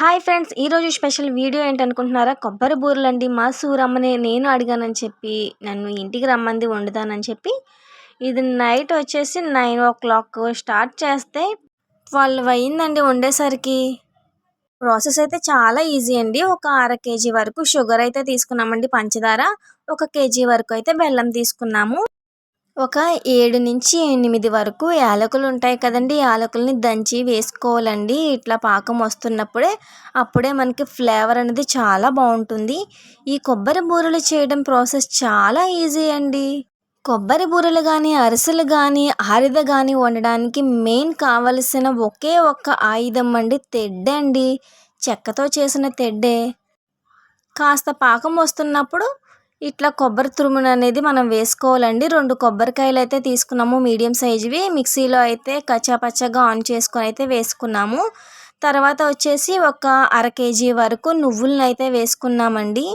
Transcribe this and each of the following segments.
Hi friends ఈరోజు special video ఏంటనుకుంటున్నారా? కొబ్బరి బూరెలండి మా సూరమ్మని నేను అడిగానని చెప్పి నన్ను ఇంటికి రమ్మంది వండుతానని చెప్పి ఇది నైట్ వచ్చేసి నైన్ ఓ క్లాక్ స్టార్ట్ చేస్తే ట్వెల్వ్ అయ్యిందండి వండేసరికి. ప్రాసెస్ అయితే చాలా ఈజీ అండి ఒక అర కేజీ వరకు షుగర్ అయితే తీసుకున్నామండి పంచదార ఒక కేజీ వరకు అయితే బెల్లం తీసుకున్నాము. ఒక ఏడు నుంచి ఎనిమిది వరకు యాలకులు ఉంటాయి కదండి. యాలకుల్ని దంచి వేసుకోవాలండి. ఇట్లా పాకం వస్తున్నప్పుడే అప్పుడే మనకి ఫ్లేవర్ అనేది చాలా బాగుంటుంది. ఈ కొబ్బరి బూరెలు చేయడం ప్రాసెస్ చాలా ఈజీ అండి. కొబ్బరి బూరెలు కానీ అరిసెలు కానీ ఆరిద కానీ వండడానికి మెయిన్ కావలసిన ఒకే ఒక్క ఆయుధం అండి తెడ్డే అండి. చెక్కతో చేసిన తెడ్డే. కాస్త పాకం వస్తున్నప్పుడు ఇట్లా కొబ్బరి తురుమును అనేది మనం వేసుకోవాలండి. రెండు కొబ్బరికాయలు అయితే తీసుకున్నాము మీడియం సైజువి. మిక్సీలో అయితే కచ్చాపచ్చగా ఆన్ చేసుకొని అయితే వేసుకున్నాము. తర్వాత వచ్చేసి ఒక అర కేజీ వరకు నువ్వులను అయితే వేసుకున్నామండి.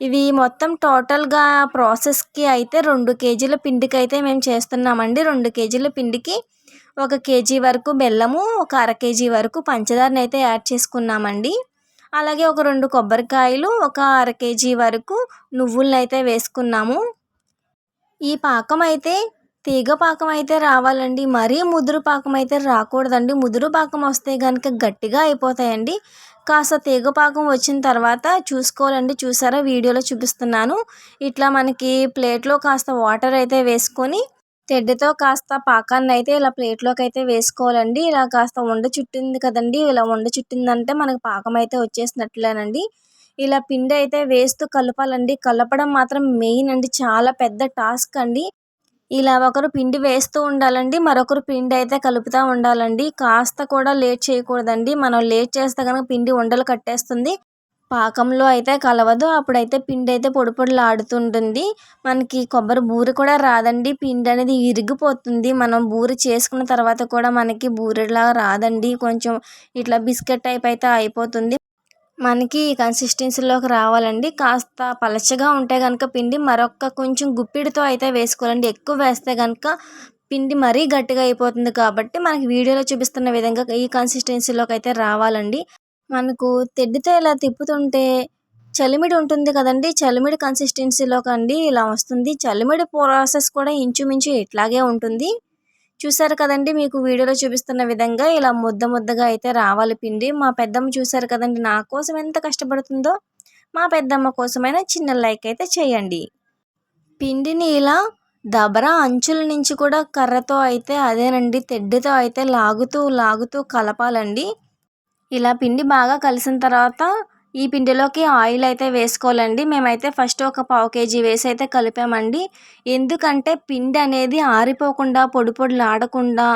ఇవి మొత్తం టోటల్గా ప్రాసెస్కి అయితే రెండు కేజీల పిండికి అయితే మేము చేస్తున్నామండి. రెండు కేజీల పిండికి ఒక కేజీ వరకు బెల్లము ఒక అర కేజీ వరకు పంచదారని అయితే యాడ్ చేసుకున్నామండి. అలాగే ఒక రెండు కొబ్బరికాయలు ఒక అర కేజీ వరకు నువ్వులను అయితే వేసుకున్నాము. ఈ పాకం అయితే తీగ పాకం అయితే రావాలండి. మరీ ముదురు పాకం అయితే రాకూడదండి. ముదురు పాకం వస్తే కనుక గట్టిగా అయిపోతాయండి. కాస్త తీగ పాకం వచ్చిన తర్వాత చూసుకోవాలండి. చూసారా? వీడియోలో చూపిస్తున్నాను. ఇట్లా మనకి ప్లేట్లో కాస్త వాటర్ అయితే వేసుకొని తెడ్డతో కాస్త పాకాన్ని అయితే ఇలా ప్లేట్లోకి అయితే వేసుకోవాలండి. ఇలా కాస్త ఉండ చుట్టింది కదండి. ఇలా ఉండ చుట్టిందంటే మనకు పాకం అయితే వచ్చేసినట్లేనండి. ఇలా పిండి అయితే వేస్తూ కలపాలండి. కలపడం మాత్రం మెయిన్ అండి. చాలా పెద్ద టాస్క్ అండి. ఇలా ఒకరు పిండి వేస్తూ ఉండాలండి. మరొకరు పిండి అయితే కలుపుతూ ఉండాలండి. కాస్త కూడా లేట్ చేయకూడదండి. మనం లేట్ చేస్తే కనుక పిండి ఉండలు కట్టేస్తుంది. పాకంలో అయితే కలవదు. అప్పుడైతే పిండి అయితే పొడి పొడిలాడుతుంటుంది. మనకి కొబ్బరి బూరి కూడా రాదండి. పిండి అనేది ఇరిగిపోతుంది. మనం బూరి చేసుకున్న తర్వాత కూడా మనకి బూరెలా రాదండి. కొంచెం ఇట్లా బిస్కెట్ టైప్ అయితే అయిపోతుంది. మనకి కన్సిస్టెన్సీలోకి రావాలండి. కాస్త పలచగా ఉంటే కనుక పిండి మరొక కొంచెం గుప్పిడితో అయితే వేసుకోవాలండి. ఎక్కువ వేస్తే కనుక పిండి మరీ గట్టిగా అయిపోతుంది కాబట్టి మనకి వీడియోలో చూపిస్తున్న విధంగా ఈ కన్సిస్టెన్సీలోకి అయితే రావాలండి. మనకు తెడ్డితో ఇలా తిప్పుతుంటే చలిమిడి ఉంటుంది కదండి. చలిమిడి కన్సిస్టెన్సీలో కండి ఇలా వస్తుంది. చలిమిడి ప్రాసెస్ కూడా ఇంచుమించు ఇట్లాగే ఉంటుంది. చూసారు కదండి మీకు వీడియోలో చూపిస్తున్న విధంగా ఇలా ముద్ద ముద్దగా అయితే రావాలి పిండి. మా పెద్దమ్మ చూసారు కదండి నా కోసం ఎంత కష్టపడుతుందో మా పెద్దమ్మ కోసమైనా చిన్న లైక్ అయితే చేయండి. పిండిని ఇలా దబరా అంచుల నుంచి కూడా కర్రతో అయితే అదేనండి తెడ్డితో అయితే లాగుతూ లాగుతూ కలపాలండి. ఇలా పిండి బాగా కలిసిన తర్వాత ఈ పిండిలోకి ఆయిల్ అయితే వేసుకోవాలండి. మేమైతే ఫస్ట్ ఒక పావు కేజీ వేసి అయితే కలిపామండి. ఎందుకంటే పిండి అనేది ఆరిపోకుండా పొడి పొడిలాడకుండా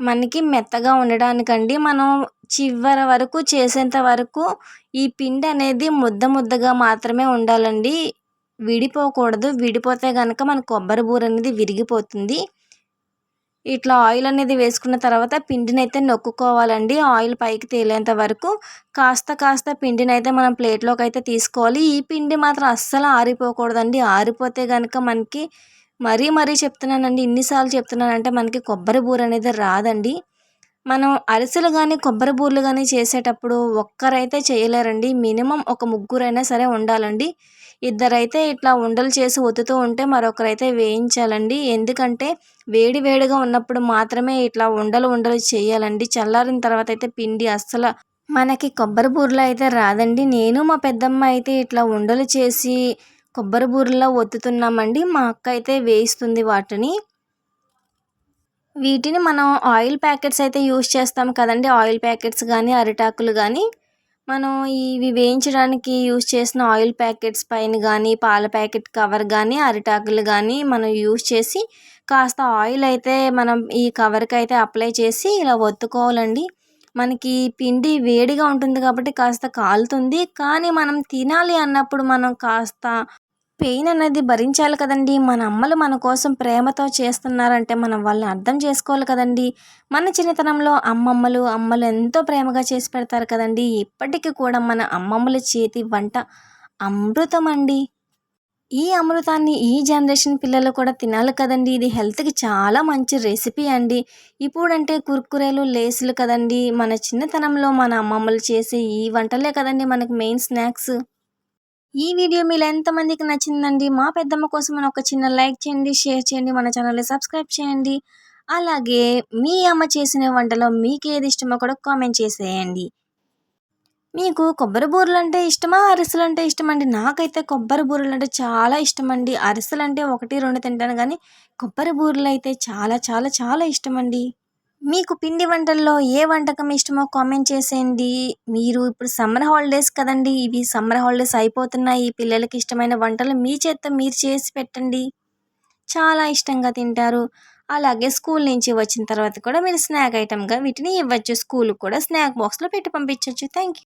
మనకి మెత్తగా ఉండడానికండి. మనం చివరి వరకు చేసేంత వరకు ఈ పిండి అనేది ముద్ద ముద్దగా మాత్రమే ఉండాలండి. విడిపోకూడదు. విడిపోతే కనుక మన కొబ్బరి బూర అనేది విరిగిపోతుంది. ఇట్లా ఆయిల్ అనేది వేసుకున్న తర్వాత పిండిని అయితే నొక్కుకోవాలండి. ఆయిల్ పైకి తేలేంత వరకు కాస్త కాస్త పిండిని అయితే మనం ప్లేట్లోకి అయితే తీసుకోవాలి. ఈ పిండి మాత్రం అస్సలు ఆరిపోకూడదండి. ఆరిపోతే కనుక మనకి మరీ మరీ చెప్తున్నానండి ఇన్నిసార్లు చెప్తున్నానంటే మనకి కొబ్బరి బూర అనేది రాదండి. మనం అరిసెలు కానీ కొబ్బరి బూరెలు కానీ చేసేటప్పుడు ఒక్కరైతే చేయలేరండి. మినిమం ఒక ముగ్గురైనా సరే ఉండాలండి. ఇద్దరైతే ఇట్లా ఉండలు చేసి ఒత్తుతూ ఉంటే మరొకరైతే వేయించాలండి. ఎందుకంటే వేడి వేడిగా ఉన్నప్పుడు మాత్రమే ఇట్లా ఉండలు ఉండలు చేయాలండి. చల్లారిన తర్వాత అయితే పిండి అస్సలు మనకి కొబ్బరి బూరెలు అయితే రాదండి. నేను మా పెద్దమ్మ అయితే ఇట్లా ఉండలు చేసి కొబ్బరి బూరెల్లో ఒత్తుతున్నామండి. మా అక్క అయితే వేయిస్తుంది వాటిని. వీటిని మనం ఆయిల్ ప్యాకెట్స్ అయితే యూస్ చేస్తాం కదండి. ఆయిల్ ప్యాకెట్స్ కానీ అరిటాకులు కానీ మనం ఇవి వేయించడానికి యూస్ చేసిన ఆయిల్ ప్యాకెట్స్ పైన కానీ పాల ప్యాకెట్ కవర్ కానీ అరిటాకులు కానీ మనం యూస్ చేసి కాస్త ఆయిల్ అయితే మనం ఈ కవర్కి అయితే అప్లై చేసి ఇలా ఒత్తుకోవాలండి. మనకి పిండి వేడిగా ఉంటుంది కాబట్టి కాస్త కాలుతుంది. కానీ మనం తినాలి అన్నప్పుడు మనం కాస్త పెయిన్ అనేది భరించాలి కదండి. మన అమ్మలు మన కోసం ప్రేమతో చేస్తున్నారంటే మనం వాళ్ళని అర్థం చేసుకోవాలి కదండి. మన చిన్నతనంలో అమ్మమ్మలు అమ్మలు ఎంతో ప్రేమగా చేసి పెడతారు కదండి. ఇప్పటికీ కూడా మన అమ్మమ్మల చేతి వంట అమృతం అండి. ఈ అమృతాన్ని ఈ జనరేషన్ పిల్లలు కూడా తినాలి కదండి. ఇది హెల్త్కి చాలా మంచి రెసిపీ అండి. ఇప్పుడంటే కుర్కురేలు లేసులు కదండి. మన చిన్నతనంలో మన అమ్మమ్మలు చేసే ఈ వంటలే కదండి మనకు మెయిన్ స్నాక్స్. ఈ వీడియో మీరు ఎంతమందికి నచ్చిందండి? మా పెద్దమ్మ కోసం ఒక చిన్న లైక్ చేయండి షేర్ చేయండి మన ఛానల్ని సబ్స్క్రైబ్ చేయండి. అలాగే మీ అమ్మ చేసిన వంటలో మీకు ఏది ఇష్టమో కూడా కామెంట్ చేసేయండి. మీకు కొబ్బరి బూరెలు అంటే ఇష్టమా? అరిసెలు అంటే ఇష్టమండి. నాకైతే కొబ్బరి బూరెలు అంటే చాలా ఇష్టమండి. అరిసెలు అంటే ఒకటి రెండు తింటాను కానీ కొబ్బరి బూరెలు అయితే చాలా చాలా చాలా ఇష్టమండి. మీకు పిండి వంటల్లో ఏ వంటకం ఇష్టమో కామెంట్ చేసేయండి. మీరు ఇప్పుడు సమ్మర్ హాలిడేస్ కదండి. ఇవి సమ్మర్ హాలిడేస్ అయిపోతున్నాయి. పిల్లలకి ఇష్టమైన వంటలు మీ చేత మీరు చేసి పెట్టండి. చాలా ఇష్టంగా తింటారు. అలాగే స్కూల్ నుంచి వచ్చిన తర్వాత కూడా మీరు స్నాక్ ఐటమ్గా వీటిని ఇవ్వచ్చు. స్కూల్కి కూడా స్నాక్ బాక్స్లో పెట్టి పంపించవచ్చు. Thank you